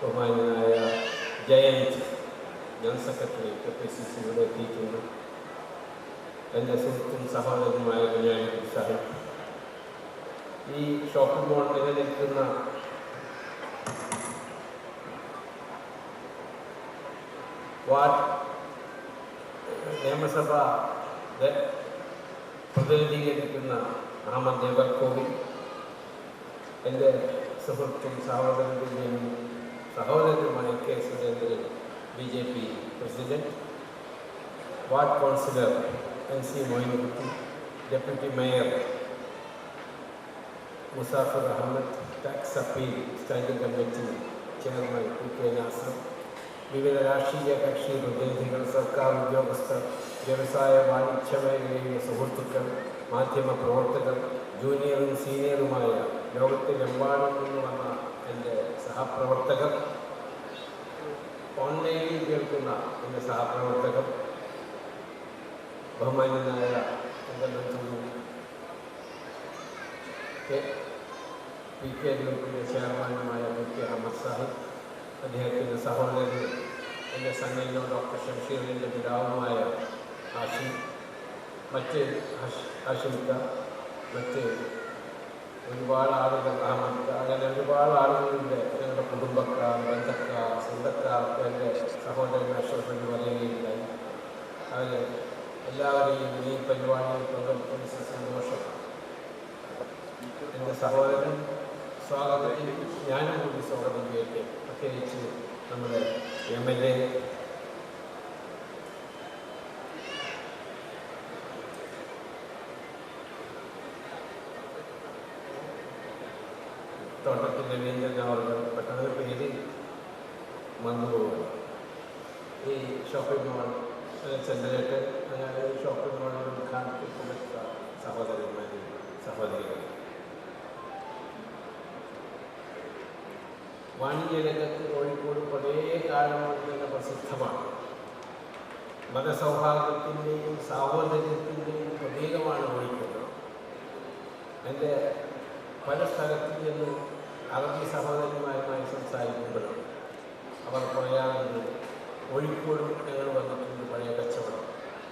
ബഹുമാനായ Jayant general secretary K P C C ഇവിടെ എത്തിയിട്ടുണ്ട് എന്റെ സുഹൃത്തും സഹോദരനുമായ കുഞ്ഞാലി സാഹിബ് ഈ ഷോപ്പിംഗ് മോൾ നിലനിൽക്കുന്ന വാർഡ് നിയമസഭ പ്രതിനിധീകരിക്കുന്ന ജബർ കോവിൽ എന്റെ സുഹൃത്തും സഹോദരന്റെയും സഹോദരനുമായ K Surendran B J P president ward councillor N C Moinukutty deputy mayor Muzaffar Ahmed tax appeal standing committee chairman P K Nasar വിവിധ രാഷ്ട്രീയ കക്ഷി പ്രതിനിധികൾ സർക്കാർ ഉദ്യോഗസ്ഥർ വ്യവസായ വാണിജ്യ മേഖലയിലെ സുഹൃത്തുക്കൾ മാധ്യമ പ്രവർത്തകർ ജൂനിയറും സീനിയറുമായ ലോകത്തിലെമ്പാടും നിന്ന് വന്ന എന്റെ സഹപ്രവർത്തകർ ഓൺലൈനിൽ കേൾക്കുന്ന എന്റെ സഹപ്രവർത്തകർ ബഹുമാന്യനായ എന്റെ ബന്ധുവും കെ പി കെ ഗ്രൂപ്പിന്റെ ചെയർമാനുമായ പി കെ അഹമ്മദ് സാഹിബ് അദ്ദേഹത്തിന്റെ സഹോദരൻ എന്റെ സന്നദ്ധ ഡോക്ടർ ഷംഷീറിന്റെ പിതാവുമായ ഹാഷിം മറ്റ് ഹാഷിമിക്ക മറ്റ് ഒരുപാട് ആളുകൾ അഹമ്മദ് അങ്ങനെ ഒരുപാട് ആളുകളുടെ ഞങ്ങളുടെ കുടുംബക്കാർ ബന്ധക്കാർ സ്വന്തക്കാർക്ക് എന്റെ സഹോദരങ്ങൾ എന്ന് പറയുകയുണ്ടായി അവർ എല്ലാവരെയും ഈ പരിപാടിയിൽ പങ്കെടുക്കുന്ന സന്തോഷം. എന്റെ സഹോദരൻ സ്വാഗതം. ഞാനും കൂടി സ്വാഗതം ചെയ്യട്ടെ പ്രത്യേകിച്ച് നമ്മുടെ M L A Thottathil Raveendran അവർ പെട്ടെന്ന് പേര് മറന്നുപോകും ഈ ഷോപ്പിംഗ് മോൾ ചന്ദ്രേട്ടൻ അങ്ങനെ ഷോപ്പിംഗ് മോളിൽ ഉദ്ഘാടനത്തിൽ സഹോദരന്മാർ സഹോദരികൾ വാണിജ്യ രംഗത്ത് കോഴിക്കോട് പഴയ കാലം കൊണ്ട് തന്നെ പ്രസിദ്ധമാണ് മതസൗഹാർദ്ദത്തിന്റെയും സാഹോദര്യത്തിന്റെയും പ്രതീകമാണ് കോഴിക്കോട് എന്റെ പല സ്ഥലത്തു നിന്ന് അറബി സഹോദരന്മാരുമായി സംസാരിക്കുമ്പോഴും അവർ പറയാറുണ്ട് കോഴിക്കോടും ഞങ്ങൾ വന്നിട്ടുണ്ട് പഴയ കച്ചവടം.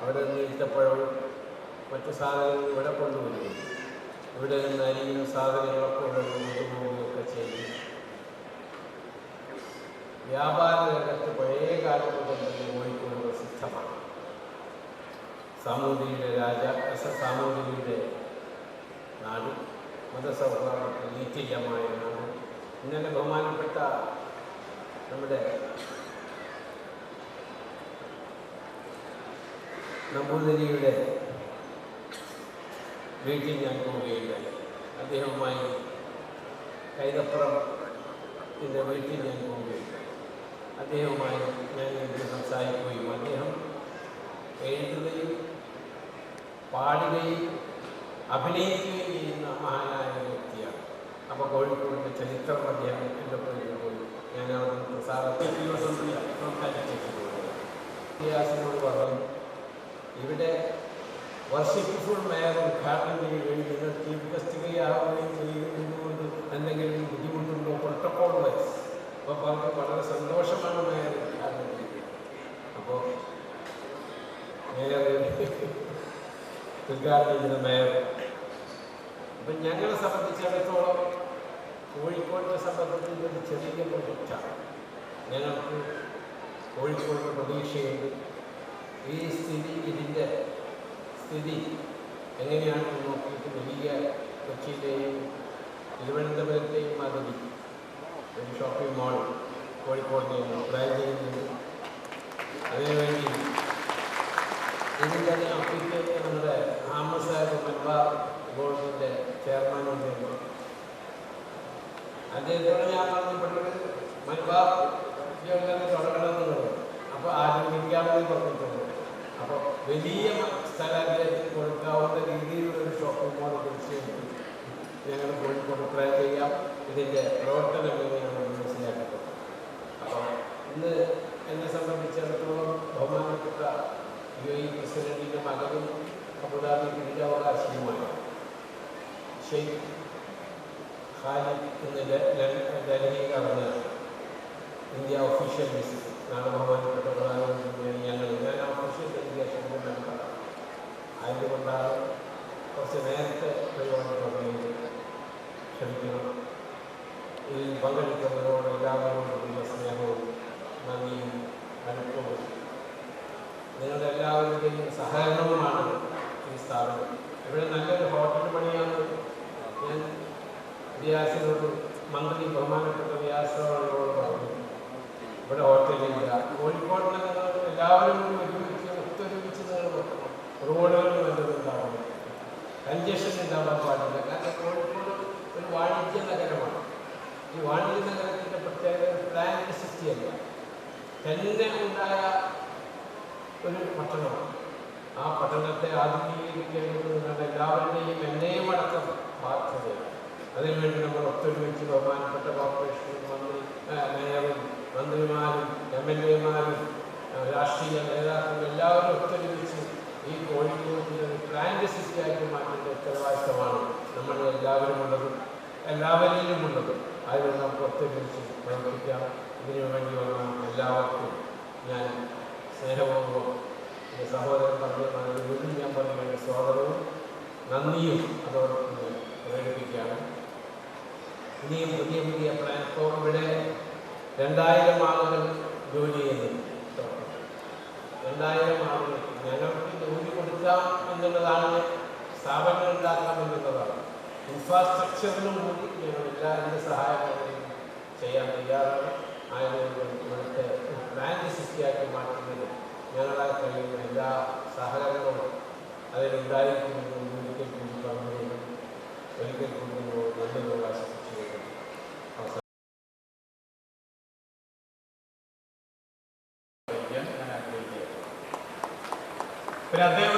അവിടെ നിന്ന് ഈത്തപ്പഴവും മറ്റു സാധനങ്ങൾ ഇവിടെ കൊണ്ടുവരുന്നു. ഇവിടെ നിന്ന് അരിയും സാധനങ്ങളൊക്കെ ഇവിടെ ചെയ്യും വ്യാപാര രംഗത്ത് പഴയ കാലം മുതൽ കോഴിക്കോട് പ്രസിദ്ധമാണ്. സാമൂതിരിയുടെ രാജ സാമൂതിരിയുടെ നാട് മതസൗഹാർദ്ദത്തിൽ നീറ്റിയമായ നാട് ഇന്നലെ ബഹുമാനപ്പെട്ട നമ്മുടെ നമ്പൂതിരിയുടെ വീട്ടിൽ ഞാൻ പോവുകയുണ്ടായി അദ്ദേഹവുമായി കൈതപ്പുറം എന്റെ വീട്ടിൽ ഞാൻ പോവുകയുണ്ടായി അദ്ദേഹവുമായി ഞാൻ എനിക്ക് സംസാരിക്കുകയും അദ്ദേഹം എഴുതുകയും പാടുകയും അഭിനയിക്കുകയും ചെയ്യുന്ന മഹാനായ വ്യക്തിയാണ്. അപ്പോൾ കോഴിക്കോടിന്റെ ചരിത്രം അദ്ദേഹം എന്റെ പോയി ഞാൻ അവിടെ പ്രസാദത്തിൽ ഇतिഹാസിനോട് പറഞ്ഞു. ഇവിടെ വർഷിപ്പുൾ മേയർ ഉദ്ഘാടനം ചെയ്യുകയും നിങ്ങൾ ചീഫ് ഗസ്റ്റ് ആവുകയും ചെയ്യുന്നതുകൊണ്ട് എന്തെങ്കിലും ബുദ്ധിമുട്ടുണ്ടോ? പ്രോട്ടോകോൾ വൈസ് അപ്പോൾ അവർക്ക് വളരെ സന്തോഷമാണ് മേയർ ഉദ്ഘാടനം ചെയ്യുന്നത്. അപ്പോൾ മേയർ ഉദ്ഘാടനം ചെയ്യുന്ന മേയർ അപ്പം ഞങ്ങളെ സംബന്ധിച്ചിടത്തോളം കോഴിക്കോടിനെ സംബന്ധിച്ച് ഒരു ചെറിയ പ്രൊജക്റ്റാണ് ഞങ്ങൾക്ക് കോഴിക്കോടിന്റെ പ്രതീക്ഷയുണ്ട്. ഈ സ്ഥിതി ഇതിന്റെ സ്ഥിതി എങ്ങനെയാണെന്ന് നോക്കിയിട്ട് വലിയ കൊച്ചിയിലെയും തിരുവനന്തപുരത്തെയും മാതിരി ഒരു ഷോപ്പിംഗ് മാൾ കോഴിക്കോട് പ്ലാൻ ചെയ്യുന്നുണ്ട്. അതിനുവേണ്ടി ഇതിന്റെ അപ്ലിക്കേറ്റ് നമ്മുടെ അഹമ്മദ് സാഹിബ് ഗോൾഡിന്റെ ചെയർമാൻ ഉണ്ടായിരുന്നു അദ്ദേഹത്തോട് ഞാൻ പറഞ്ഞപ്പെട്ടത് മലബാർ ജ്വല്ലറി തുടങ്ങണമെന്ന് പറഞ്ഞു അപ്പോൾ ആരംഭിക്കാമെന്ന് പറഞ്ഞിട്ടുണ്ട്. അപ്പോൾ വലിയ സ്ഥലത്തെ കൊടുക്കാവുന്ന രീതിയിലുള്ള ഒരു ഷോപ്പിംഗ് മോൾ തീർച്ചയായിട്ടും ഞങ്ങൾ കോഴിക്കോട് ട്രൈ ചെയ്യാം. ഇതിന്റെ പ്രവർത്തനം എങ്ങനെയാണെന്ന് മനസ്സിലാക്കുന്നത് അപ്പോൾ ഇന്ന് എന്നെ സംബന്ധിച്ചിടത്തോളം ബഹുമാനപ്പെട്ട യു എ പ്രസിഡന്റിന്റെ മകനും Abu Dhabi കിരീടാവകാശിയുമായ Sheikh Khalid India official visit നാളെ ബഹുമാനപ്പെട്ട ഞങ്ങൾ ഞാൻ ഒഫീഷ്യൽ ഡെലിഗേഷന്റെ മെമ്പറാണ് ആയതുകൊണ്ടാണ് കുറച്ച് നേരത്തെ പരിപാടി തുടങ്ങിയത്. ഇതിൽ പങ്കെടുക്കുന്നതിനോട് എല്ലാവരോടുള്ള സ്നേഹവും നന്ദിയും അനുഭവവും നിങ്ങളുടെ എല്ലാവരുടെയും സഹകരണവുമാണ് ഈ സ്ഥാപനം. ഇവിടെ നല്ലൊരു ഹോട്ടൽ പണിയാന്ന് ഞാൻ വ്യാസിനോട് മന്ത്രി ബഹുമാനപ്പെട്ട വ്യാസനോട് പറഞ്ഞു. ഇവിടെ ഹോട്ടലില്ല കോഴിക്കോട് എല്ലാവരും ഒരുമിച്ച് ഒത്തൊരുമിച്ച് നിങ്ങൾ റോഡുകൾ നല്ലതുണ്ടാവണം. കഞ്ചഷൻ ഉണ്ടാവാൻ പാടില്ല. കാരണം കോഴിക്കോട് ഒരു വാണിജ്യ നഗരമാണ്. ഈ വാണിജ്യ നഗരത്തിന്റെ പ്രത്യേകത പ്ലാന്റ് സിറ്റിയല്ല തന്നെ ഉണ്ടായ ഒരു പട്ടണമാണ്. ആ പഠനത്തെ ആധുനീകരിക്കേണ്ടത് നിങ്ങളുടെ എല്ലാവരുടെയും എന്നെയും അടക്കം ബാധ്യതയാണ്. അതിനുവേണ്ടി നമ്മൾ ഒത്തൊരുമിച്ച് ബഹുമാനപ്പെട്ട കോർപ്പറേഷൻ മന്ത്രി മേയറും മന്ത്രിമാരും എം എൽ എമാരും രാഷ്ട്രീയ നേതാക്കളും എല്ലാവരും ഒത്തൊരുമിച്ച് ഈ കോഴിക്കോട്ടിലെ ഒരു പ്ലാന്റ് സിറ്റിയാക്കി മാറ്റേണ്ട ഉത്തരവാദിത്തമാണ് നമ്മൾ എല്ലാവരും ഉള്ളതും. എല്ലാവരിലും ഉള്ളതും. അതിൽ നമുക്ക് ഒത്തൊരുമിച്ച് പ്രവർത്തിക്കാം. ഇതിനു വേണ്ടി വന്ന എല്ലാവർക്കും ഞാൻ സ്നേഹപൂർവം എന്റെ സഹോദരൻ പറഞ്ഞ വീണ്ടും ഞാൻ പറഞ്ഞ സ്വാഗതവും നന്ദിയും അതോടൊപ്പം പ്രകടിപ്പിക്കുകയാണ്. ഇനിയും പുതിയ പുതിയ പ്ലാറ്റ്ഫോം ഇവിടെ രണ്ടായിരം ആളുകൾ ജോലി ചെയ്യുന്നുണ്ട് രണ്ടായിരം ആളുകൾ ഞങ്ങൾക്ക് ജോലി കൊടുക്കാം എന്നുള്ളതാണ് സ്ഥാപനം ഉണ്ടാക്കാം എന്നുള്ളതാണ് ഇൻഫ്രാസ്ട്രക്ചറിനും കൂടി ഞങ്ങൾ എല്ലാവരുടെ എന്റെ സഹായങ്ങളെയും ചെയ്യാൻ തയ്യാറാണ്. ആയതുകൊണ്ട് ഇവിടുത്തെ പ്ലാന്റ് സിറ്റിയാക്കി മാറ്റുന്നത് ഞങ്ങളാൽ കഴിയുന്ന എല്ലാ സഹകരണങ്ങളും അതിലുണ്ടായിരിക്കുമെന്ന് ഒരിക്കൽ കൂടി പറഞ്ഞു ഒരിക്കൽ കൂടി നന്ദി ആശംസിച്ചുകൊണ്ട് അവസാനം ഞാൻ ആഗ്രഹിക്കുക പിന്നെ അദ്ദേഹം